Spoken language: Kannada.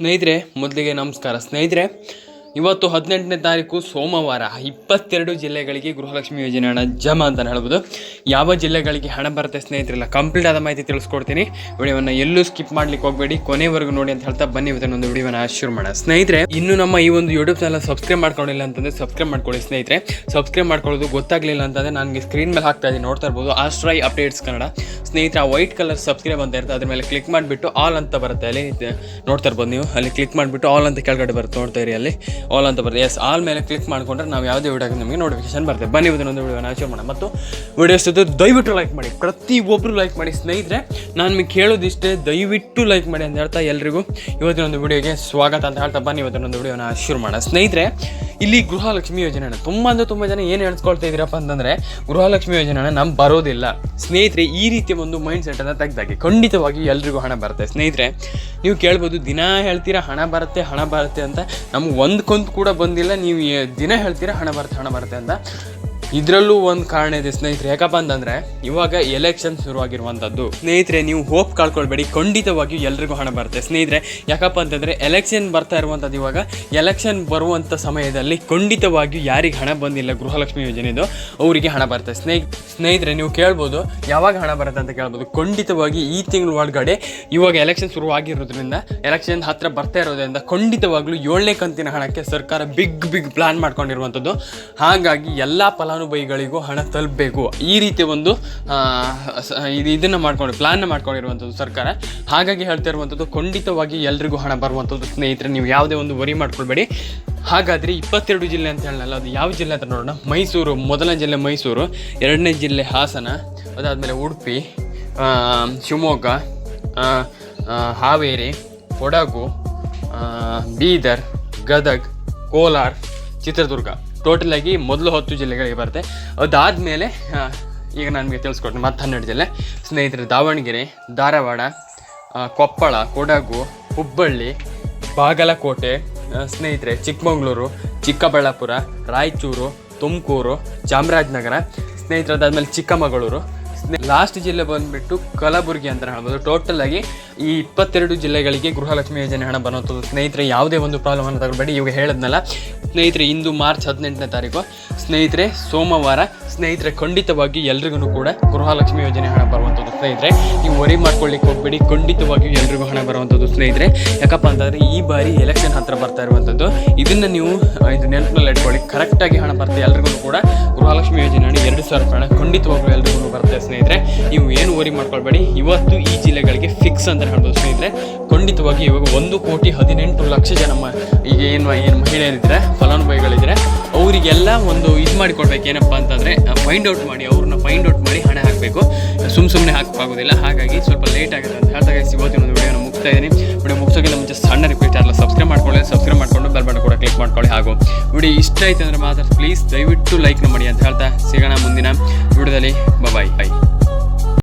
ಸ್ನೇಹಿತರೆ ಮೊದಲಿಗೆ ನಮಸ್ಕಾರ. ಸ್ನೇಹಿತರೆ ಇವತ್ತು ಹದಿನೆಂಟನೇ ತಾರೀಕು ಸೋಮವಾರ ಇಪ್ಪತ್ತೆರಡು ಜಿಲ್ಲೆಗಳಿಗೆ ಗೃಹಲಕ್ಷ್ಮಿ ಯೋಜನೆ ಹಣ ಜಮಾ ಅಂತ ಹೇಳ್ಬೋದು. ಯಾವ ಜಿಲ್ಲೆಗಳಿಗೆ ಹಣ ಬರುತ್ತೆ ಸ್ನೇಹಿತರೆಲ್ಲ ಕಂಪ್ಲೀಟ್ ಆದ ಮಾಹಿತಿ ತಿಳಿಸ್ಕೊಡ್ತೀನಿ. ವಿಡಿಯೋವನ್ನು ಎಲ್ಲೂ ಸ್ಕಿಪ್ ಮಾಡ್ಲಿಕ್ಕೆ ಹೋಗಬೇಡಿ. ಕೊನೆವರೆಗೂ ನೋಡಿ ಅಂತ ಹೇಳ್ತಾ ಬನ್ನಿ. ಇವತ್ತೊಂದು ವಿಡಿಯೋನ ಶುರು ಮಾಡೋಣ. ಸ್ನೇಹಿತರೆ, ಇನ್ನು ನಮ್ಮ ಈ ಒಂದು ಯೂಟ್ಯೂಬ್ ಚಾನಲ್ ಸಬ್ಸ್ಕ್ರೈಬ್ ಮಾಡ್ಕೊಂಡಿಲ್ಲ ಅಂತಂದ್ರೆ ಸಬ್ಸ್ಕ್ರೈಬ್ ಮಾಡ್ಕೊಳ್ಳಿ ಸ್ನೇಹಿತರೆ. ಸಬ್ಸ್ಕ್ರೈಬ್ ಮಾಡ್ಕೊಳ್ಳೋದು ಗೊತ್ತಾಗಲಿಲ್ಲ ಅಂತಂದ್ರೆ ನನಗೆ ಸ್ಕ್ರೀನ್ ಮೇಲೆ ಹಾಕ್ತಾ ಇದ್ದೀನಿ. ನೋಡ್ತಾ ಇರ್ಬೋದು. ಆಸ್ಟ್ರೈ ಅಪ್ಡೇಟ್ಸ್ ಕನ್ನಡ. ಸ್ನೇಹಿತರೆ, ಆ ವೈಟ್ ಕಲರ್ ಸಬ್ಸ್ಕ್ರೈಬ್ ಅಂತ ಇರುತ್ತೆ. ಅದ್ರ ಮೇಲೆ ಕ್ಲಿಕ್ ಮಾಡಿಬಿಟ್ಟು ಆಲ್ ಅಂತ ಬರುತ್ತೆ ಅಲ್ಲಿ. ನೋಡ್ತಾ ಇರ್ಬೋದು ನೀವು. ಅಲ್ಲಿ ಕ್ಲಿಕ್ ಮಾಡಿಬಿಟ್ಟು ಆಲ್ ಅಂತ ಕೆಳಗಡೆ ಬರುತ್ತೆ. ನೋಡ್ತಾ ಇರಿ ಅಲ್ಲಿ. ಆಲ್ ಅಂತ ಬರುತ್ತೆ ಎಸ್ ಆಲ್ ಮೇಲೆ ಕ್ಲಿಕ್ ಮಾಡ್ಕೊಂಡ್ರೆ ನಾವು ಯಾವುದೇ ವಿಡಿಯೋ ನಿಮಗೆ ನೋಟಿಫಿಕೇಶನ್ ಬರುತ್ತೆ ಬನ್ನಿ ಇದನ್ನೊಂದು ವಿಡಿಯೋನ ಆಚೆ ಮಾಡೋಣ. ಮತ್ತು ವಿಡಿಯೋಸ್ ಜೊತೆ ದಯವಿಟ್ಟು ಲೈಕ್ ಮಾಡಿ. ಪ್ರತಿಯೊಬ್ಬರು ಲೈಕ್ ಮಾಡಿ. ಸ್ನೇಹಿತರೆ, ನಾನು ನಿಮಗೆ ಕೇಳೋದಿಷ್ಟೇ, ದಯವಿಟ್ಟು ಲೈಕ್ ಮಾಡಿ ಅಂತ ಹೇಳ್ತಾ ಎಲ್ರಿಗೂ ಇವತ್ತಿನೊಂದು ವಿಡಿಯೋಗೆ ಸ್ವಾಗತ ಅಂತ ಹೇಳ್ತಾ ಬನ್ನಿ. ಇವತ್ತಿನೊಂದು ವಿಡಿಯೋನ ಶುರು ಮಾಡೋಣ. ಸ್ನೇಹಿತರೆ, ಇಲ್ಲಿ ಗೃಹಲಕ್ಷ್ಮಿ ಯೋಜನೆ ತುಂಬ ಅಂದರೆ ತುಂಬ ಜನ ಏನು ಹೇಳ್ಕೊಳ್ತಾ ಇದ್ದೀರಪ್ಪ ಅಂತಂದರೆ, ಗೃಹಲಕ್ಷ್ಮಿ ಯೋಜನೆ ನಮ್ಗೆ ಬರೋದಿಲ್ಲ. ಸ್ನೇಹಿತರೆ, ಈ ರೀತಿಯ ಒಂದು ಮೈಂಡ್ ಸೆಟನ್ನು ತೆಗ್ದಾಗಿ ಖಂಡಿತವಾಗಿ ಎಲ್ರಿಗೂ ಹಣ ಬರುತ್ತೆ. ಸ್ನೇಹಿತರೆ, ನೀವು ಕೇಳ್ಬೋದು, ದಿನ ಹೇಳ್ತೀರಾ, ಹಣ ಬರುತ್ತೆ ಹಣ ಬರುತ್ತೆ ಅಂತ ನಮ್ಗೆ ಒಂದು ಕೊಂದು ಕೂಡ ಬಂದಿಲ್ಲ. ನೀವು ದಿನ ಹೇಳ್ತೀರಾ ಹಣ ಬರುತ್ತೆ ಹಣ ಬರುತ್ತೆ ಅಂತ. ಇದರಲ್ಲೂ ಒಂದು ಕಾರಣ ಇದೆ ಸ್ನೇಹಿತರೆ. ಯಾಕಪ್ಪ ಅಂತಂದರೆ ಇವಾಗ ಎಲೆಕ್ಷನ್ ಶುರುವಾಗಿರುವಂಥದ್ದು ಸ್ನೇಹಿತರೆ, ನೀವು ಹೋಪ್ ಕಳ್ಕೊಳ್ಬೇಡಿ. ಖಂಡಿತವಾಗಿಯೂ ಎಲ್ರಿಗೂ ಹಣ ಬರುತ್ತೆ. ಸ್ನೇಹಿತರೆ, ಯಾಕಪ್ಪ ಅಂತಂದರೆ ಎಲೆಕ್ಷನ್ ಬರ್ತಾ ಇರುವಂಥದ್ದು ಇವಾಗ ಎಲೆಕ್ಷನ್ ಬರುವಂಥ ಸಮಯದಲ್ಲಿ ಖಂಡಿತವಾಗಿಯೂ ಯಾರಿಗೆ ಹಣ ಬಂದಿಲ್ಲ ಗೃಹಲಕ್ಷ್ಮಿ ಯೋಜನೆದು, ಅವರಿಗೆ ಹಣ ಬರುತ್ತೆ. ಸ್ನೇಹಿ, ಸ್ನೇಹಿತರೆ, ನೀವು ಕೇಳ್ಬೋದು, ಯಾವಾಗ ಹಣ ಬರುತ್ತೆ ಅಂತ ಕೇಳ್ಬೋದು. ಖಂಡಿತವಾಗಿ ಈ ತಿಂಗಳ ಒಳಗಡೆ ಇವಾಗ ಎಲೆಕ್ಷನ್ ಶುರುವಾಗಿರೋದ್ರಿಂದ ಎಲೆಕ್ಷನ್ ಹತ್ರ ಬರ್ತಾ ಇರೋದ್ರಿಂದ ಖಂಡಿತವಾಗ್ಲೂ ಏಳನೇ ಕಂತಿನ ಹಣಕ್ಕೆ ಸರ್ಕಾರ ಬಿಗ್ ಬಿಗ್ ಪ್ಲಾನ್ ಮಾಡ್ಕೊಂಡಿರುವಂಥದ್ದು ಹಾಗಾಗಿ ಎಲ್ಲ ಫಲಾನುಭವಿಗಳಿಗೂ ಹಣ ತಲುಪಬೇಕು. ಈ ರೀತಿ ಒಂದು ಇದನ್ನು ಮಾಡ್ಕೊಂಡು ಪ್ಲಾನ್ನ ಮಾಡ್ಕೊಂಡಿರುವಂಥದ್ದು ಸರ್ಕಾರ. ಹಾಗಾಗಿ ಹೇಳ್ತಾ ಇರುವಂಥದ್ದು ಖಂಡಿತವಾಗಿ ಎಲ್ರಿಗೂ ಹಣ ಬರುವಂಥದ್ದು ಸ್ನೇಹಿತರೆ, ನೀವು ಯಾವುದೇ ಒಂದು ವರಿ ಮಾಡ್ಕೊಳ್ಬೇಡಿ. ಹಾಗಾದರೆ ಇಪ್ಪತ್ತೆರಡು ಜಿಲ್ಲೆ ಅಂತ ಹೇಳಲ್ಲ, ಅದು ಯಾವ ಜಿಲ್ಲೆ ಅಂತ ನೋಡೋಣ. ಮೈಸೂರು, ಮೊದಲನೇ ಜಿಲ್ಲೆ ಮೈಸೂರು, ಎರಡನೇ ಜಿಲ್ಲೆ ಹಾಸನ, ಅದಾದಮೇಲೆ ಉಡುಪಿ ಶಿವಮೊಗ್ಗ ಹಾವೇರಿ, ಕೊಡಗು ಬೀದರ್, ಗದಗ್, ಕೋಲಾರ, ಚಿತ್ರದುರ್ಗ. ಟೋಟಲ್ ಆಗಿ ಮೊದಲು ಹತ್ತು ಜಿಲ್ಲೆಗಳಿಗೆ ಬರುತ್ತೆ. ಅದಾದಮೇಲೆ ಈಗ ನನಗೆ ತಿಳಿಸ್ಕೊಡ್ತೀನಿ ಮತ್ತೆ ಹನ್ನೆರಡು ಜಿಲ್ಲೆ. ಸ್ನೇಹಿತರೆ, ದಾವಣಗೆರೆ, ಧಾರವಾಡ ಕೊಪ್ಪಳ, ಕೊಡಗು, ಹುಬ್ಬಳ್ಳಿ, ಬಾಗಲಕೋಟೆ ಸ್ನೇಹಿತರೆ, ಚಿಕ್ಕಮಗಳೂರು, ಚಿಕ್ಕಬಳ್ಳಾಪುರ, ರಾಯಚೂರು, ತುಮಕೂರು, ಚಾಮರಾಜನಗರ. ಸ್ನೇಹಿತರೆ, ಅದಾದಮೇಲೆ ಚಿಕ್ಕಮಗಳೂರು. ಲಾಸ್ಟ್ ಜಿಲ್ಲೆ ಬಂದ್ಬಿಟ್ಟು ಕಲಬುರಗಿ ಅಂತ ಹೇಳ್ಬೋದು ಟೋಟಲ್ ಆಗಿ ಈ ಇಪ್ಪತ್ತೆರಡು ಜಿಲ್ಲೆಗಳಿಗೆ ಗೃಹಲಕ್ಷ್ಮಿ ಯೋಜನೆ ಹಣ ಬರುವಂಥದ್ದು ಸ್ನೇಹಿತರೆ, ಯಾವುದೇ ಒಂದು ಪ್ರಾಬ್ಲಮ್ ಅನ್ನ ತಗೊಳ್ಬೇಡಿ. ಇವಾಗ ಹೇಳಿದ್ನಲ್ಲ, ಸ್ನೇಹಿತರೆ, ಇಂದು ಮಾರ್ಚ್ ಹದಿನೆಂಟನೇ ತಾರೀಕು. ಸ್ನೇಹಿತರೆ, ಸೋಮವಾರ ಸ್ನೇಹಿತರೆ, ಖಂಡಿತವಾಗಿ ಎಲ್ರಿಗೂ ಕೂಡ ಗೃಹಲಕ್ಷ್ಮಿ ಯೋಜನೆ ಹಣ ಬರುವಂಥದ್ದು. ಸ್ನೇಹಿತರೆ, ನೀವು ವರಿ ಮಾಡ್ಕೊಳ್ಳಿಕ್ಕೆ ಹೋಗ್ಬೇಡಿ. ಖಂಡಿತವಾಗಿಯೂ ಎಲ್ರಿಗೂ ಹಣ ಬರುವಂಥದ್ದು ಸ್ನೇಹಿತರೆ. ಯಾಕಪ್ಪ ಅಂತಂದರೆ ಈ ಬಾರಿ ಎಲೆಕ್ಷನ್ ಹತ್ರ ಬರ್ತಾ ಇರುವಂಥದ್ದು. ಇದನ್ನು ನೀವು ಇದು ನೆನಪಿನಲ್ಲಿ ಇಟ್ಕೊಳ್ಳಿ. ಕರೆಕ್ಟಾಗಿ ಹಣ ಬರ್ತದೆ ಎಲ್ರಿಗೂ ಕೂಡ ಗೃಹಲಕ್ಷ್ಮಿ ಯೋಜನೆ ಹಣ ಎರಡು ಸಾವಿರ ರೂಪಾಯಿ ಹಣ ಖಂಡಿತವಾಗ್ಲೂ ಎಲ್ರಿಗೂ ಬರ್ತದೆ ಸ್ನೇಹಿತರೆ. ನೀವು ಏನು ವರಿ ಮಾಡ್ಕೊಳ್ಬೇಡಿ. ಇವತ್ತು ಈ ಜಿಲ್ಲೆಗಳಿಗೆ ಫಿಕ್ಸ್ ಅಂತ ಹೇಳ್ಬೋದು ಸ್ನೇಹಿತರೆ. ಖಂಡಿತವಾಗಿ ಇವಾಗ ಒಂದು ಕೋಟಿ ಹದಿನೆಂಟು ಲಕ್ಷ ಜನ ಮ- ಈಗ ಏನು ಏನು ಮಹಿಳೆಯರಿದ್ದರೆ ಫಲಾನುಭವಿಗಳಿದ್ದರೆ ಅವರಿಗೆಲ್ಲ ಒಂದು ಇದು ಮಾಡಿಕೊಡ್ಬೇಕು. ಏನಪ್ಪ ಅಂತಂದರೆ ಫೈಂಡ್ ಔಟ್ ಮಾಡಿ, ಅವ್ರನ್ನ ಫೈಂಡ್ ಔಟ್ ಮಾಡಿ ಹಣ ಹಾಕಬೇಕು. ಸುಮ್ಮ ಸುಮ್ಮನೆ ಹಾಕೋಕ್ಕಾಗೋದಿಲ್ಲ ಹಾಗಾಗಿ ಸ್ವಲ್ಪ ಲೇಟ್ ಆಗಿದೆ ಅಂತ ಹೇಳ್ತಾ ಇವತ್ತಿನ ಒಂದು ವಿಡಿಯೋನ ಮುಗ್ತಾ ಇದ್ದೀನಿ. ವಿಡಿಯೋ ಮುಗಿಸೋಕ್ಕಿಂತ ಮುಂಚೆ ಸಣ್ಣ ರಿಕ್ವೆಸ್ಟ್ ಆಗಲ್ಲ ಸಬ್ಸ್ಕ್ರೈಬ್ ಮಾಡ್ಕೊಳ್ಳಿ. ಸಬ್ಸ್ಕ್ರೈಬ್ ಮಾಡ್ಕೊಂಡು ಬೆಲ್ ಬಟನ್ ಕೂಡ ಕ್ಲಿಕ್ ಮಾಡ್ಕೊಳ್ಳಿ. ಹಾಗೂ ವಿಡಿಯೋ ಇಷ್ಟ ಆಯ್ತು ಅಂದರೆ ಮಾತ್ರ ಪ್ಲೀಸ್ ದಯವಿಟ್ಟು ಲೈಕ್ನ ಮಾಡಿ ಅಂತ ಹೇಳ್ತಾ, ಸಿಗೋಣ ಮುಂದಿನ ವಿಡಿಯೋದಲ್ಲಿ ಬಾಯ್ ಬಾಯ್